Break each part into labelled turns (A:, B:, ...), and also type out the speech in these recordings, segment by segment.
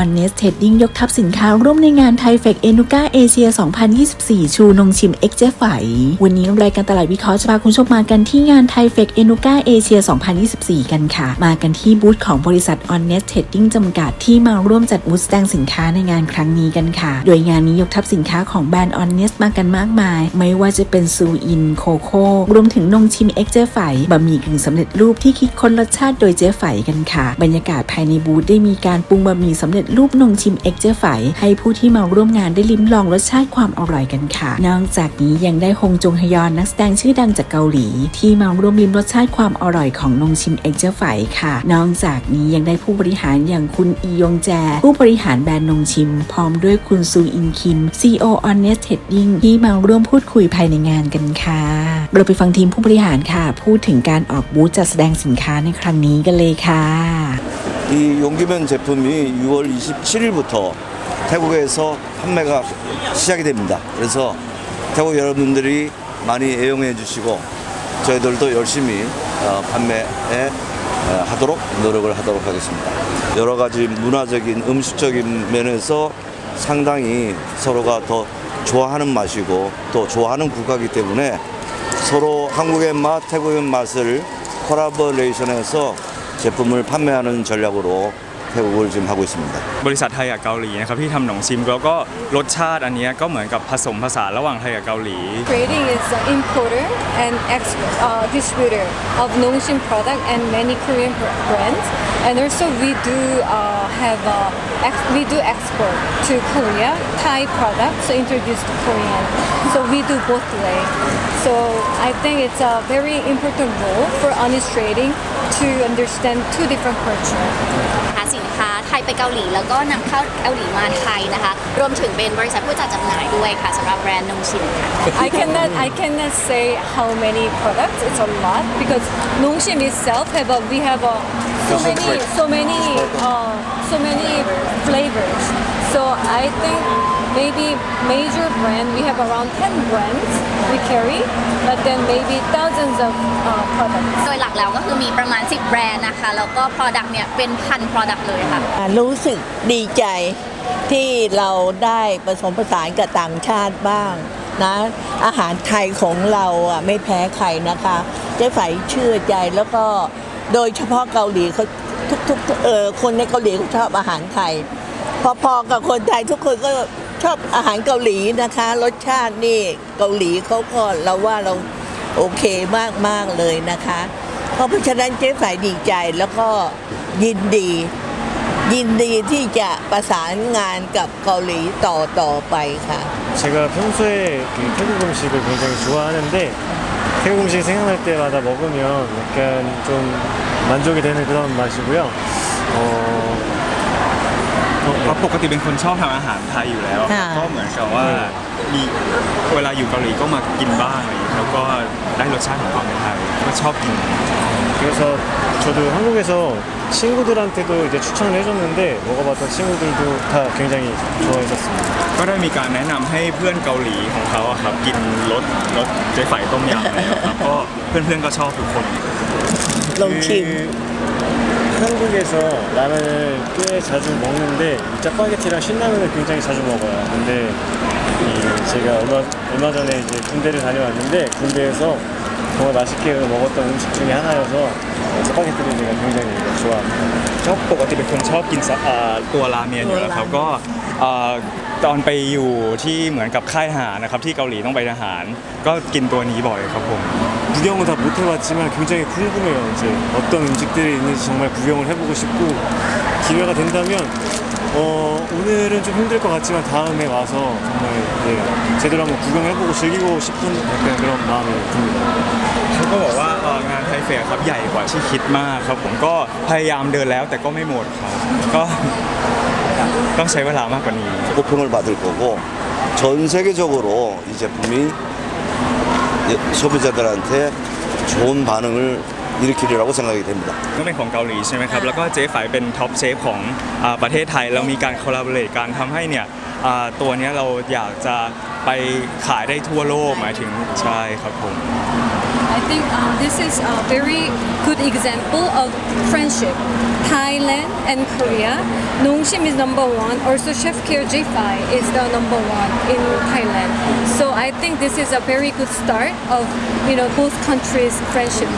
A: Honest Trading ยกทัพสินค้าร่วมในงานไทเฟกเอนูกาเอเชีย 2024 ชูนงชิมเอ็กเจไฝวันนี้รายการตลาดวิเคราะห์จะพาคุณชมมากันที่งานไทเฟกเอนูกาเอเชีย 2024 กันค่ะ มากันที่บูธของบริษัท Honest Trading จำกัดที่มาร่วมจัดบูธแสดงสินค้าในงานครั้งนี้กันค่ะ โดยงานนี้ยกทัพสินค้าของแบรนด์ Honest มากันมากมาย ไม่ว่าจะเป็นซูอินโคโค่รวมถึงนงชิมเอ็กเจไฝบะหมี่กึ่งสำเร็จรูปที่คิดค้นรสชาติโดยเจ๊ไฝกันค่ะ บรรยากาศภายในบูธได้มีการปรุงบะหมี่สำเร็จรูปนงชิมเอ็กเจอร์ไฝให้ผู้ที่มาร่วมงานได้ลิ้มลองรสชาติความอร่อยกันค่ะ นอกจากนี้ยังได้ฮงจงฮยอนนักแสดงชื่อดังจากเกาหลี ที่มาร่วมลิ้มรสชาติความอร่อยของนงชิมเอ็กเจอร์ไฝค่ะ นอกจากนี้ยังได้ผู้บริหารอย่างคุณอียงแจ ผู้บริหารแบรนด์นงชิม พร้อมด้วยคุณซูอินคิม CEO Honest Trading ที่มาร่วมพูดคุยภายในงานกันค่ะเราไปฟังทีมผู้บริหารค่ะ พูดถึงการออกบูธจัดแสดงสินค้าในครั้งนี้กันเลยค่ะ
B: 이 용기면 제품이 6월 27일부터 태국에서 판매가 시작이 됩니다. 그래서 태국 여러분들이 많이 애용해 주시고 저희들도 열심히 어, 판매에 어, 하도록 노력을 하도록 하겠습니다. 여러 가지 문화적인 음식적인 면에서 상당히 서로가 더 좋아하는 맛이고 또 좋아하는 국가이기 때문에 서로 한국의 맛, 태국의 맛을 콜라보레이션해서 제품을 판매하는 전략으로 태국을 지금 하고 있습니다.
C: บริษัทไทยกับเกาหลีนะครับที่ทำหนงชิมแล้วก็รสชาติอันเนี้ยก็เหมือนกับผสมผสานระหว่างไทยกับเกาหลี
D: Trading is an importer and ex- uh, distributor of Nongshim product and many Korean br- brands. And also we do uh, have uh, ex- we do export to Korea Thai products so introduced to Korean. So we do both way. So I think it's a very important role for honest trading to understand two different cultures.
E: นะคะสินค้าไทยไปเกาหลี แล้วก็นำเข้าเกาหลีมาไทยนะคะ รวมถึงเป็นบริษัทผู้จัดจำหน่ายด้วยค่ะสำหรับแบรนด์นงชินค่ะ
D: I cannot I cannot say how many products. It's a lot because Nongshim itself have a we have a so many so many uh, so many flavors. So I think maybe major brand we have around 10 brands we carry, but then maybe thousands of uh, products.
E: โดยหลักแล้วก็คือมีประมาณ 10 แบรนด์นะคะ แล้วก็ Product เนี่ยเป็นพัน Product เลยค่ะ
F: รู้สึกดีใจที่เราได้ผสมผสานกับต่างชาติบ้างนะอาหารไทยของเราอะไม่แพ้ใครนะคะ เจ๊ไฝเชื่อใจแล้วก็โดยเฉพาะเกาหลีเขาทุกๆเออคนในเกาหลีเขาชอบอาหารไทย พอๆกับคนไทยทุกคนก็ ชอบอาหารเกาหลีนะคะ รสชาตินี่เกาหลีเขาก็เราว่าเราโอเคมากๆเลยนะคะ เพราะฉะนั้นเจ๊ฝ่ายดีใจแล้วก็ยินดี ยินดีที่จะประสานงานกับเกาหลีต่อต่อไปค่ะ
G: 제가 평소에 그 태국 음식을 굉장히 좋아하는데 태국 음식 생각날 때마다 먹으면 약간 좀 만족이 되는 그런 맛이고요. 어,
C: เพราะปกติเป็นคนชอบทำอาหารไทยอยู่แล้ว
F: ค่ะ
C: ก็เหมือนกับว่ามีเวลาอยู่เกาหลีก็มากินบ้างอะไรอย่างเงี้ยแล้วก็ได้รสชาติของความเป็นไทยก็ชอบกิน
G: 그래서 저도 한국에서 친구들한테도 이제 추천을 해줬는데 먹어봤던 친구들도 다 굉장히 좋아했었습니다.
C: ก็ได้มีการแนะนำให้เพื่อนเกาหลีของเขาอะครับกินรสรสเจ๊ไฝต้มยำแล้วครับก็เพื่อนๆก็ชอบทุกคน
F: ลองชิม
G: 그 한국에서 라면을 꽤 자주 먹는데 이 짜파게티랑 신라면을 굉장히 자주 먹어요. 근데 이 제가 얼마, 얼마 전에 이제 군대를 다녀왔는데 군대에서 정말 맛있게 먹었던 음식 중에 하나여서 짜파게티를 제가 굉장히 좋아합니다.
C: ชอบปกติเป็นคนชอบกินสะอ่าตัวราเมนอยู่แล้วครับก็อ่า ตอนไปอยู่ที่เหมือนกับค่ายทหารนะครับที่เกาหลีต้องไปทหาร ก็กินตัวนี้บ่อยครับผม
G: 구경은 다 못 해봤지만 굉장히 궁금해요. 이제 어떤 음식들이 있는지 정말 구경을 해보고 싶고 기회가 된다면 어, 오늘은 좀 힘들 것 같지만 다음에 와서 정말 네, 제대로 한번 구경해보고 즐기고 싶은 약간 그런 마음이 듭니다.
C: เขาก็บอกว่าเอ่องานไทยเฟร์ครับใหญ่กว่าที่คิดมากครับผมก็พยายามเดินแล้วแต่ก็ไม่หมดครับก็ ต้องใช้เวลามากกว่านี้
B: 호평을 받을 거고 전 세계적으로 이 제품이 예- 소비자들한테 좋은 반응을 일으키리라고 생각이 됩니다.
C: ก็เป็นของเกาหลีใช่ไหมครับ แล้วก็เจ๊ฝ่ายเป็นท็อปเชฟของอาประเทศไทย เรามีการคอลลาบอร์เรทการทำให้เนี่ย อ่าตัวเนี้ยเราอยากจะไปขายได้ทั่วโลกหมายถึงใช่ครับผม
D: I think uh, this is a very good example of friendship. Thailand and Korea. Nongshim is number one. Also, Chef Kier J5 is the number one in Thailand. So I think this is a very good start of you know both countries' friendship.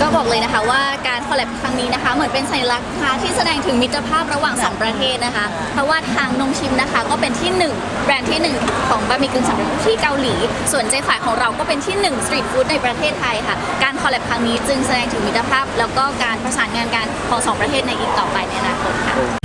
E: ก็บอกเลยนะคะว่าการคอลแลบครั้งนี้นะคะ เหมือนเป็นสัญลักษณ์นะคะที่แสดงถึงมิตรภาพระหว่างสองประเทศนะคะ เพราะว่าทางนงชิมนะคะ ก็เป็นที่หนึ่งแบรนด์ที่หนึ่งของบะหมี่กึ่งสำเร็จรูปที่เกาหลี ส่วนเจ๊ฝ่ายของเราก็เป็นที่หนึ่งสตรีทฟู้ดในประเทศไทยค่ะ การคอลแลบครั้งนี้จึงแสดงถึงมิตรภาพ แล้วก็การประสานงานกันของสองประเทศในอีกต่อไปในอนาคตค่ะ